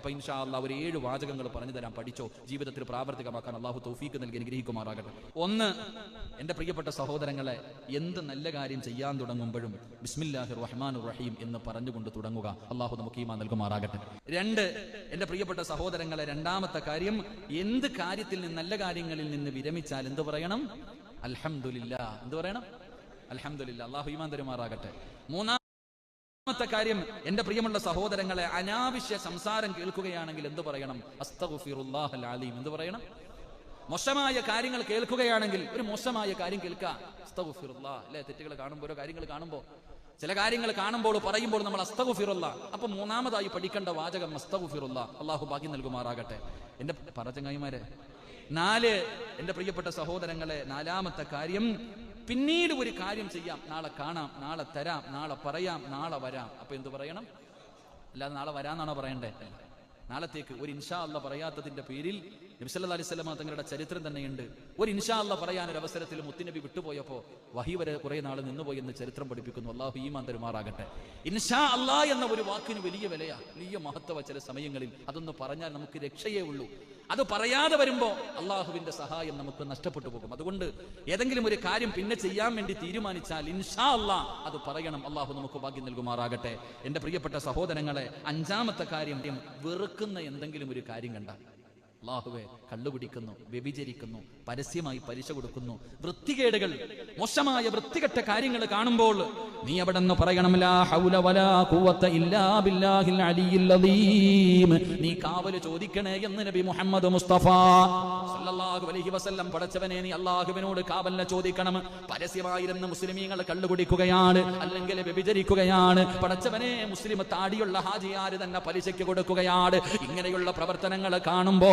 അപ്പൊ ഇൻഷാ ഒരു ഏഴ് വാചകങ്ങൾ പറഞ്ഞു തരാൻ പഠിച്ചോ ജീവിതത്തിൽ പ്രാവർത്തികമാക്കാൻ അള്ളാഹു തൗഫീക്ക് നൽകി അനുഗ്രഹിക്കുമാറാകട്ടെ. ഒന്ന് എന്റെ പ്രിയപ്പെട്ട സഹോദരങ്ങളെ എന്ത് നല്ല കാര്യം ചെയ്യാൻ തുടങ്ങുമ്പോഴും ബിസ്മില്ലാഹി റഹ്മാൻ റഹീം എന്ന് പറഞ്ഞുകൊണ്ട് തുടങ്ങുക. അള്ളാഹു നമുക്ക് ഈമാ നൽകുമാറാകട്ടെ. രണ്ട് എന്റെ പ്രിയപ്പെട്ട സഹോദരങ്ങളെ രണ്ടാമത്തെ കാര്യം എന്ത് കാര്യത്തിൽ നിന്ന് നല്ല കാര്യങ്ങളിൽ നിന്ന് വിരമിച്ചാൽ എന്ത് പറയണം? അലഹമില്ല എന്ത് പറയണം? അലഹമില്ല അള്ളാഹു ഈമാൻ തരുമാറാകട്ടെ. മൂന്നാം രണ്ടാമത്തെ കാര്യം എന്റെ പ്രിയമുള്ള സഹോദരങ്ങളെ അനാവശ്യ സംസാരം കേൾക്കുകയാണെങ്കിൽ എന്ത് പറയണം? അലീം. എന്ത് പറയണം? മോശമായ കാര്യങ്ങൾ കേൾക്കുകയാണെങ്കിൽ ഒരു മോശമായ കാര്യം കേൾക്കുക അസ്തഗ്ഫിറുല്ലാ അല്ലെ? തെറ്റുകൾ കാണുമ്പോൾ ഓരോ കാര്യങ്ങൾ കാണുമ്പോൾ ചില കാര്യങ്ങൾ കാണുമ്പോൾ പറയുമ്പോൾ നമ്മൾ അസ്തഗ്ഫിറുല്ല അപ്പൊ മൂന്നാമതായി പഠിക്കേണ്ട വാചകം അസ്തഗ്ഫിറുല്ല അള്ളാഹു ഭാഗ്യം നൽകുമാറാകട്ടെ. എന്റെ പറചങ്ങായിമാരെ നാല് എന്റെ പ്രിയപ്പെട്ട സഹോദരങ്ങളെ നാലാമത്തെ കാര്യം പിന്നീട് ഒരു കാര്യം ചെയ്യാം. നാളെ കാണാം നാളെ തരാം നാളെ പറയാം നാളെ വരാം. അപ്പൊ എന്ത് പറയണം? അല്ലാതെ നാളെ വരാന്നാണോ പറയണ്ടേ. നാളത്തേക്ക് ഒരു ഇൻഷാ അല്ല പറയാത്തതിന്റെ പേരിൽ നബിസല്ലാ അലൈഹി സ്വലമ തങ്ങളുടെ ചരിത്രം തന്നെയുണ്ട്. ഒരു ഇൻഷാ അല്ല പറയാൻ ഒരു അവസരത്തിൽ മുത്തുനബി വിട്ടുപോയപ്പോ വഹി വരെ കുറെ നാൾ നിന്നുപോയി എന്ന് ചരിത്രം പഠിപ്പിക്കുന്നു. അള്ളാഹു ഈമാൻ തരുമാറാകട്ടെ. ഇൻഷാ അല്ലാ എന്ന ഒരു വാക്കിന് വലിയ വിലയാ. വലിയ മഹത്വ ചില സമയങ്ങളിൽ. അതൊന്ന് പറഞ്ഞാൽ നമുക്ക് രക്ഷയേ ഉള്ളൂ. അത് പറയാതെ വരുമ്പോൾ അള്ളാഹുവിന്റെ സഹായം നമുക്ക് നഷ്ടപ്പെട്ടു പോകും. അതുകൊണ്ട് ഏതെങ്കിലും ഒരു കാര്യം പിന്നെ ചെയ്യാൻ വേണ്ടി തീരുമാനിച്ചാൽ ഇൻഷാ അല്ലാ അത് പറയണം. അള്ളാഹു നമുക്ക് ഭാഗ്യം നൽകുമാറാകട്ടെ. എന്റെ പ്രിയപ്പെട്ട സഹോദരങ്ങളെ അഞ്ചാമത്തെ കാര്യം വെറുക്കുന്ന എന്തെങ്കിലും ഒരു കാര്യം കണ്ടാൽ അള്ളാഹുവെ കള്ളുപിടിക്കുന്നു വ്യഭിചരിക്കുന്നു പരസ്യമായി പലിശ കൊടുക്കുന്നു. വൃത്തികേടുകൾ മോശമായ വൃത്തികെട്ട കാര്യങ്ങൾ കാണുമ്പോൾ നീ അവിടെ നിന്ന് പറയണം നീ കാവൽ ചോദിക്കണേ എന്ന് നബി മുഹമ്മദ് മുസ്തഫ സല്ലല്ലാഹു അലൈഹി വസല്ലം പടച്ചവനെ നീ അള്ളാഹുവിനോട് കാവലിനെ ചോദിക്കണം. പരസ്യമായിരുന്ന മുസ്ലിമീങ്ങൾ കള്ളുകുടിക്കുകയാണ് അല്ലെങ്കിൽ വ്യഭിചരിക്കുകയാണ്. പടച്ചവനെ മുസ്ലിം താടിയുള്ള ഹാജിയാർ തന്നെ പലിശയ്ക്ക് കൊടുക്കുകയാണ്. ഇങ്ങനെയുള്ള പ്രവർത്തനങ്ങൾ കാണുമ്പോ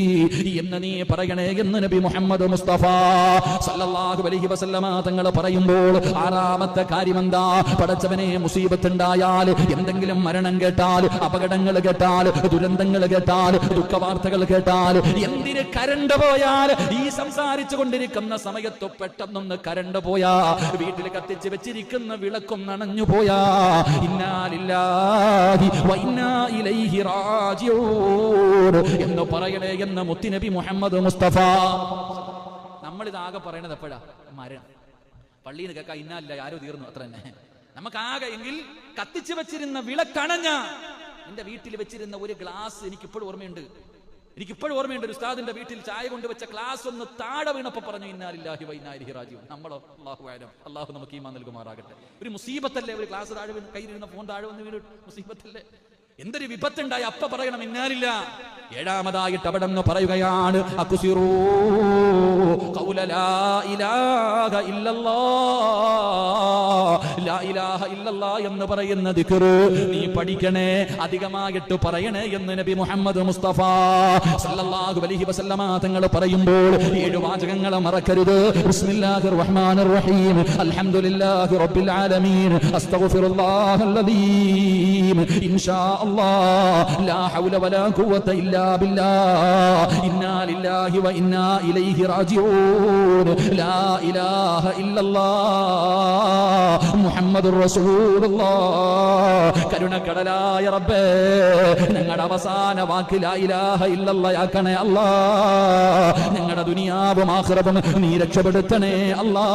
എന്ന് നീ പറയണേ എന്ന് നബി മുഹമ്മദ് മുസ്തഫ സല്ലല്ലാഹു അലൈഹി വസല്ലമ തങ്ങൾ പറയുമ്പോൾ ആറാമത്തെ കാര്യം എന്താ പടച്ചവനെ മുസീബത്ത് ഉണ്ടായാൽ എന്തെങ്കിലും മരണം കേട്ടാൽ അപകടങ്ങൾ കേട്ടാൽ ദുരന്തങ്ങൾ കേട്ടാൽ ദുഃഖവാർത്തകൾ കേട്ടാൽ എന്തിന് കരണ്ട് പോയാൽ? ഈ സംസാരിച്ചു കൊണ്ടിരിക്കുന്ന സമയത്ത് പെട്ടെന്നൊന്ന് കരണ്ട് പോയാ വീട്ടിൽ കത്തിച്ച് വെച്ചിരിക്കുന്ന വിളക്കും നനഞ്ഞു പോയാ ഇന്നാലില്ലാഹി വൈനാ ഇലൈഹി റാജിഊൻ എന്ന് പറയണേ എന്ന് മുത്തുനബി മുഹമ്മദ് മുസ്തഫ. നമ്മൾ ഇതാകെ പറയണത് എപ്പോഴാ? മരണം. പള്ളിയിൽ നിന്ന് കേൾക്കാം ഇന്നല്ല ആരോ തീർന്നു. അത്ര തന്നെ. നമുക്ക് ആകെ എങ്കിൽ കത്തിച്ചു വെച്ചിരുന്ന വിളക്കണഞ്ഞ എന്റെ വീട്ടിൽ വെച്ചിരുന്ന ഒരു ഗ്ലാസ് എനിക്ക് ഇപ്പോഴും ഓർമ്മയുണ്ട്. എനിക്ക് ഇപ്പോഴും ഓർമ്മയുണ്ട് ഒരു ഉസ്താദിന്റെ വീട്ടിൽ ചായ കൊണ്ടുവച്ച ക്ലാസ് ഒന്ന് താഴെ വീണപ്പോ പറഞ്ഞു ഇന്നാലില്ലാഹി വൈനാലിഹി രാജീവ് നമ്മളോ? അള്ളാഹു ആരം അള്ളാഹു നമുക്ക് ഈമാൻ നൽകുമാറാകട്ടെ. ഒരു മുസീബത്തല്ലേ? ഒരു ക്ലാസ് താഴെ വീണ് കയ്യിലിരുന്ന ഫോൺ താഴെ വന്ന് വീണ് മുസീബത്തല്ലേ? എന്തൊരു വിപത്തുണ്ടായി? അപ്പ പറയണം ഇന്നാലില്ല. ഏഴാമതായിട്ട് അവിടെ നിന്ന് പറയുകയാണ് അക്കുസിറൂ കൗലലാ ഇലാഹ ഇല്ലല്ലാഹ് എന്ന് പറയുന്ന ദിക്റ് നീ പഠിക്കണേ അധികമായിട്ട് പറയണേ എന്ന് നബി മുഹമ്മദ് മുസ്തഫ സല്ലല്ലാഹു അലൈഹി വസല്ലമ തങ്ങൾ പറയുമ്പോൾ ഏഴ് വാചകങ്ങൾ മറക്കരുത്. ബിസ്മില്ലാഹിർ റഹ്മാനിർ റഹീം അൽഹംദുലില്ലാഹി റബ്ബിൽ ആലമീൻ. അസ്തഗ്ഫിറുല്ലാഹൽ അദീം ഇൻഷാ അല്ലാഹ് ലാ ഹൗല വലാ ഖുവത ഇല്ലാ ബില്ലാഹ്. ഇന്നാ ലില്ലാഹി വ ഇന്നാ ഇലൈഹി റാജിഊൻ. ലാ ഇലാഹ ഇല്ലല്ലാഹ്. മുഹമ്മദുർ കരുണ കരുണക്കടലായ റബ്ബേ ഞങ്ങളുടെ അവസാന വാക്ക് ലാ ഇലാഹ ഇല്ലല്ലാഹ് ആക്കണേ അല്ലാ. ഞങ്ങളുടെ ദുനിയാവും ആഖിറവും നീ രക്ഷപ്പെടുത്തണേ അല്ലാ.